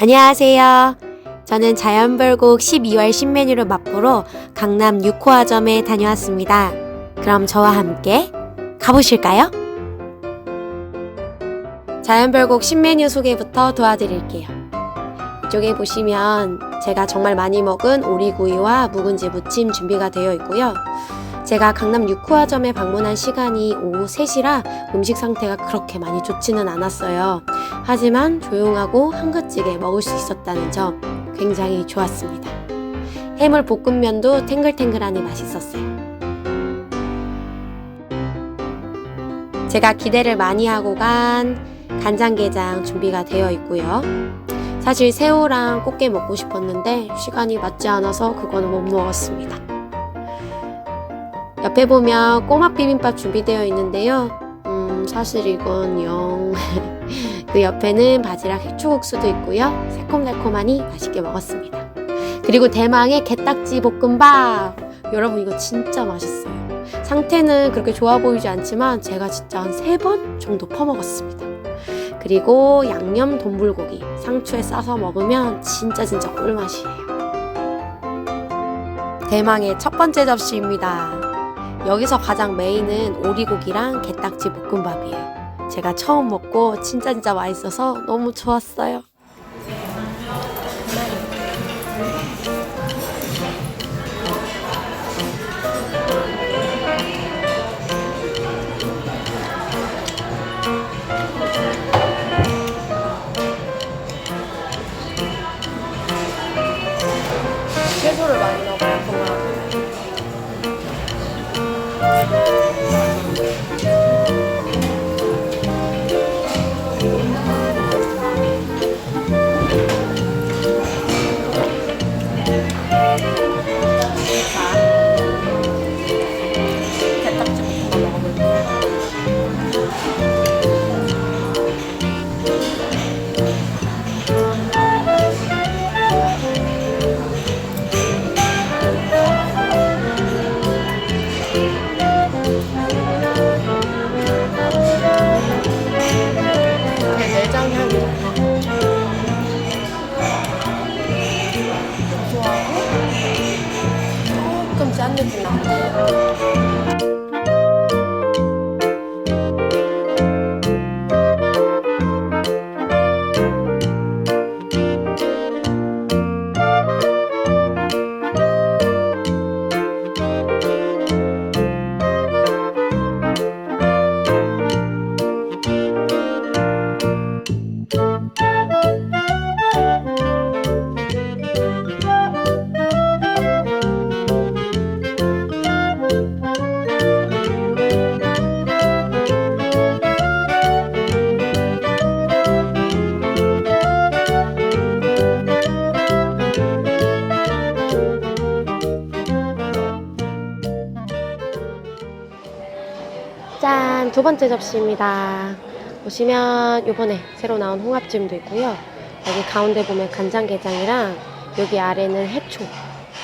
안녕하세요. 저는 자연별곡 12월 신메뉴를 맛보러 강남 6호화점에 다녀왔습니다. 그럼 저와 함께 가보실까요? 자연별곡 신메뉴 소개부터 도와드릴게요. 이쪽에 보시면 제가 정말 많이 먹은 오리구이와 묵은지 무침 준비가 되어 있고요. 제가 강남 6호화점에 방문한 시간이 오후 3시라 음식 상태가 그렇게 많이 좋지는 않았어요. 하지만 조용하고 한가지게 먹을 수 있었다는 점 굉장히 좋았습니다. 해물 볶음면도 탱글탱글하니 맛있었어요. 제가 기대를 많이 하고 간 간장게장 준비가 되어 있고요. 사실 새우랑 꽃게 먹고 싶었는데 시간이 맞지 않아서 그거는 못 먹었습니다. 옆에 보면 꼬막 비빔밥 준비되어 있는데요. 음, 사실 이건 영. 그 옆에는 바지락 해초국수도 있고요. 새콤달콤하니 맛있게 먹었습니다. 그리고 대망의 게딱지 볶음밥. 여러분 이거 진짜 맛있어요. 상태는 그렇게 좋아 보이지 않지만 제가 진짜 한 세 번 정도 퍼먹었습니다. 그리고 양념 돈불고기 상추에 싸서 먹으면 진짜 진짜 꿀맛이에요. 대망의 첫 번째 접시입니다. 여기서 가장 메인은 오리고기랑 게딱지 볶음밥이에요. 제가 처음 먹고 진짜 진짜 맛있어서 너무 좋았어요. 채소를 많이 넣어 짠! 두 번째 접시입니다. 보시면 요번에 새로 나온 홍합찜도 있고요. 여기 가운데 보면 간장게장이랑 여기 아래는 해초,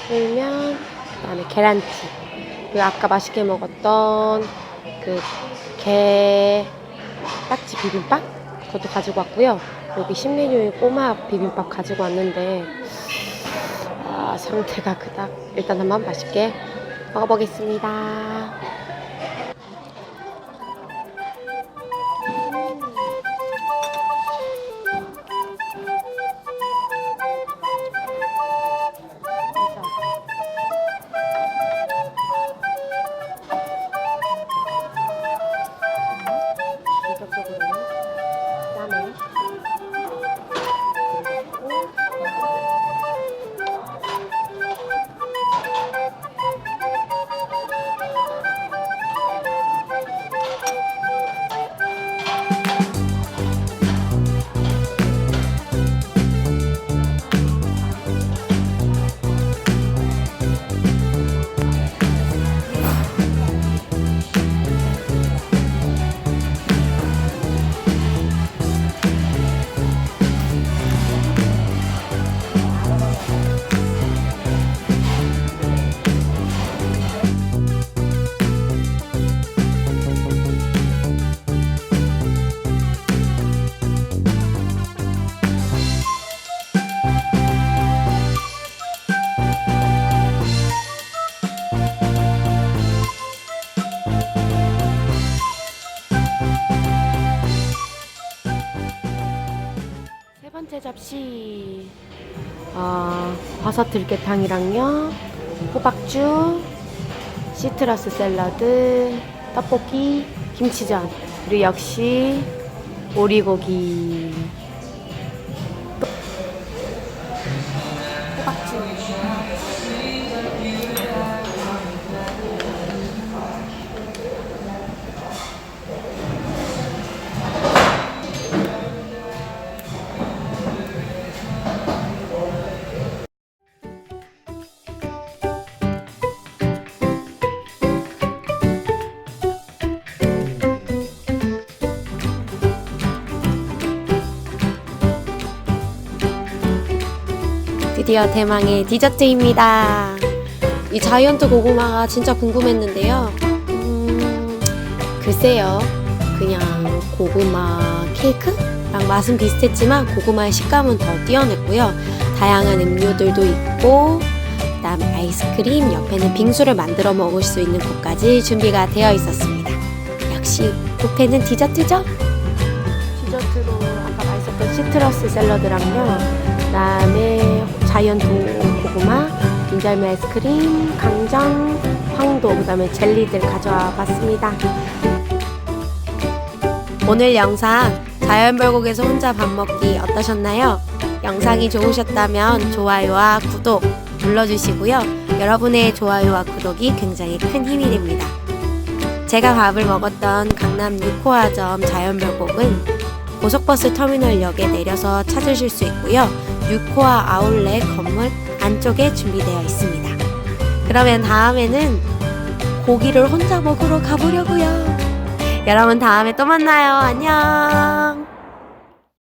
풀면, 그 다음에 계란찜. 그리고 아까 맛있게 먹었던 그 게 딱지 비빔밥? 그것도 가지고 왔고요. 여기 신메뉴의 꼬막 비빔밥 가지고 왔는데 아, 상태가 그닥 일단 한번 맛있게 먹어보겠습니다. 접시. 어, 버섯 들깨탕이랑요. 호박죽, 시트러스 샐러드, 떡볶이, 김치전. 그리고 역시 오리고기. 드디어 대망의 디저트입니다. 이 자이언트 고구마가 진짜 궁금했는데요. 음, 글쎄요. 그냥 고구마 케이크랑 맛은 비슷했지만 고구마의 식감은 더 뛰어냈고요. 다양한 음료들도 있고, 그다음 아이스크림 옆에는 빙수를 만들어 먹을 수 있는 곳까지 준비가 되어 있었습니다. 역시 뷔페는 디저트죠? 디저트로 아까 맛있었던 시트러스 샐러드랑요. 그다음에 자이언트 고구마, 인절미 아이스크림, 강정, 황도, 그 다음에 젤리들 가져와 봤습니다. 오늘 영상 자연별곡에서 혼자 밥 먹기 어떠셨나요? 영상이 좋으셨다면 좋아요와 구독 눌러주시고요. 여러분의 좋아요와 구독이 굉장히 큰 힘이 됩니다. 제가 밥을 먹었던 강남 유코아점 자연별곡은 고속버스 터미널역에 내려서 찾으실 수 있고요. 유코아 아울렛 건물 안쪽에 준비되어 있습니다. 그러면 다음에는 고기를 혼자 먹으러 가보려고요. 여러분 다음에 또 만나요. 안녕.